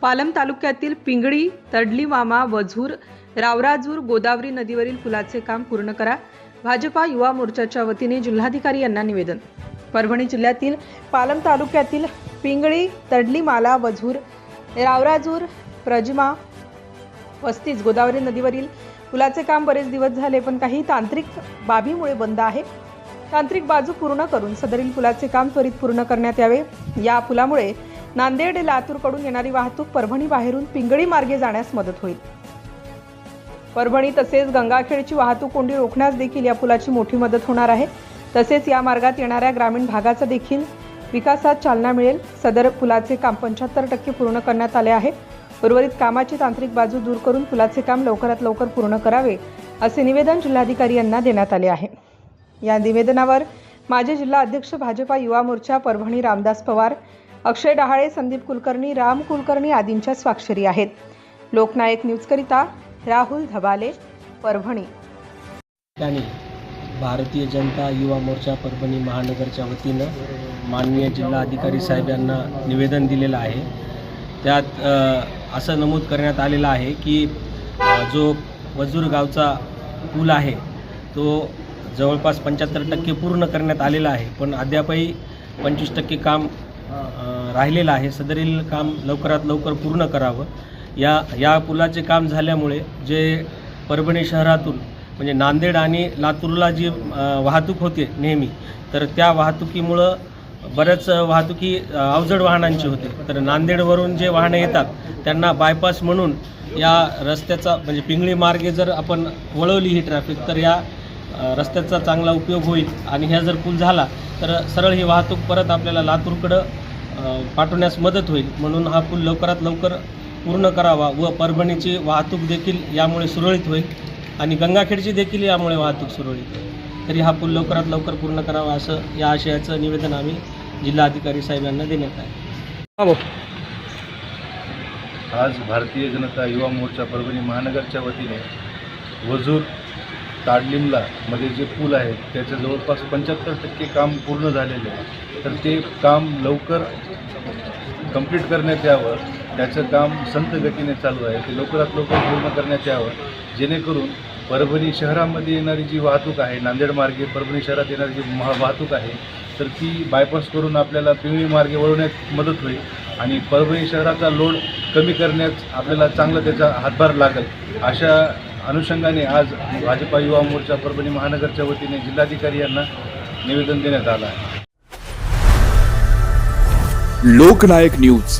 पालम तालुक्यातील पिंगळी तडलीवामा वझूर रावराजूर गोदावरी नदीवरील पुलाचे काम पूर्ण करा. भाजपा युवा मोर्चाच्या वतीने जिल्हाधिकारी यांना निवेदन. परभणी जिल्ह्यातील पालम तालुक्यातील पिंगळी तडलीमाला वझूर रावराजूर प्रजमा पस्तीस गोदावरी नदीवरील पुलाचे काम बरेच दिवस झाले पण काही तांत्रिक बाबीमुळे बंद आहे. तांत्रिक बाजू पूर्ण करून सदरील पुलाचे काम त्वरित पूर्ण करण्यात यावे. या पुलामुळे नांदेड लातूरकडून येणारी वाहतूक परभणी बाहेरून पिंगळी मार्गे जाण्यास मदत होईल. परभणी तसेच गंगाखेडची वाहतूक कोंडी रोखण्यास देखील या पुलाची मोठी मदत होणार आहे. तसेच या मार्गात येणाऱ्या ग्रामीण भागाचा देखील विकासात चालना मिळेल. सदर पुलाचे काम पंच्याहत्तर टक्के पूर्ण करण्यात आले आहे. उर्वरित कामाची तांत्रिक बाजू दूर करून पुलाचे काम लवकरात लवकर पूर्ण करावे असे निवेदन जिल्हाधिकारी यांना देण्यात आले आहे. या निवेदनावर माजी जिल्हा अध्यक्ष भाजपा युवा मोर्चा परभणी रामदास पवार अक्षय डहाळे संदीप कुलकर्णी राम कुलकर्णी आदींच्या स्वाक्षरी आहेत. लोकनायक न्यूजकरिता राहुल धबाले परभणी. भारतीय जनता युवा मोर्चा परभणी महानगरच्या वतीनं माननीय जिल्हाधिकारी साहेब यांना निवेदन दिलेलं आहे. त्यात असं नमूद करण्यात आलेलं आहे की जो वजूर गावचा पूल आहे तो जवळपास पंच्याहत्तर टक्के पूर्ण करण्यात आलेला आहे. पण अद्यापही पंचवीस टक्के काम राहिलेलं आहे. सदरील काम लवकरात लवकर पूर्ण करावं. या या पुलाचे काम झाल्यामुळे जे परभणी शहरातून म्हणजे नांदेड आणि लातूरला जी वाहतूक होते नेहमी तर त्या वाहतुकीमुळं बऱ्याच वाहतुकी अवजड वाहनांची होते. तर नांदेडवरून जे वाहनं येतात त्यांना बायपास म्हणून या रस्त्याचा म्हणजे पिंगळी मार्गे जर आपण वळवली ही ट्रॅफिक तर या रस्त्याचा चांगला उपयोग होईल आणि ह्या जर पूल झाला तर सरळ ही वाहतूक परत आपल्याला लातूरकडं पाठवण्यास मदत होईल. म्हणून हा पूल लवकरात लवकर पूर्ण करावा व परभणीची वाहतूक देखील यामुळे सुरळीत होईल आणि गंगाखेडची देखील यामुळे वाहतूक सुरळीत होईल. तरी हा पूल लवकरात लवकर पूर्ण करावा असं या आशयाचं निवेदन आम्ही जिल्हाधिकारी साहेब यांना देण्यात आहे आज भारतीय जनता युवा मोर्चा परभणी महानगरच्या वतीने वजूर ताडलिमला मध्ये जे पूल आहे त्याचं जवळपास पंच्याहत्तर टक्के काम पूर्ण झालेले आहे. तर ते काम लवकर कंप्लीट करण्यात यावं त्याचं काम संत गतीने चालू आहे. ते लवकरात लवकर पूर्ण करण्यात यावं जेणेकरून परभणी शहरामध्ये येणारी जी वाहतूक आहे नांदेड मार्गे परभणी शहरात येणारी जी महा वाहतूक आहे तर ती बायपास करून आपल्याला पिवळी मार्गे वळवण्यात मदत होईल आणि परभणी शहराचा लोड कमी करण्यास आपल्याला चांगलं त्याचा हातभार लागेल. अशा अनुषंगाने आज भाजपा युवा मोर्चा परभणी महानगरच्या वतीने जिल्हाधिकारी यांना निवेदन देण्यात आलं आहे. लोकनायक न्यूज.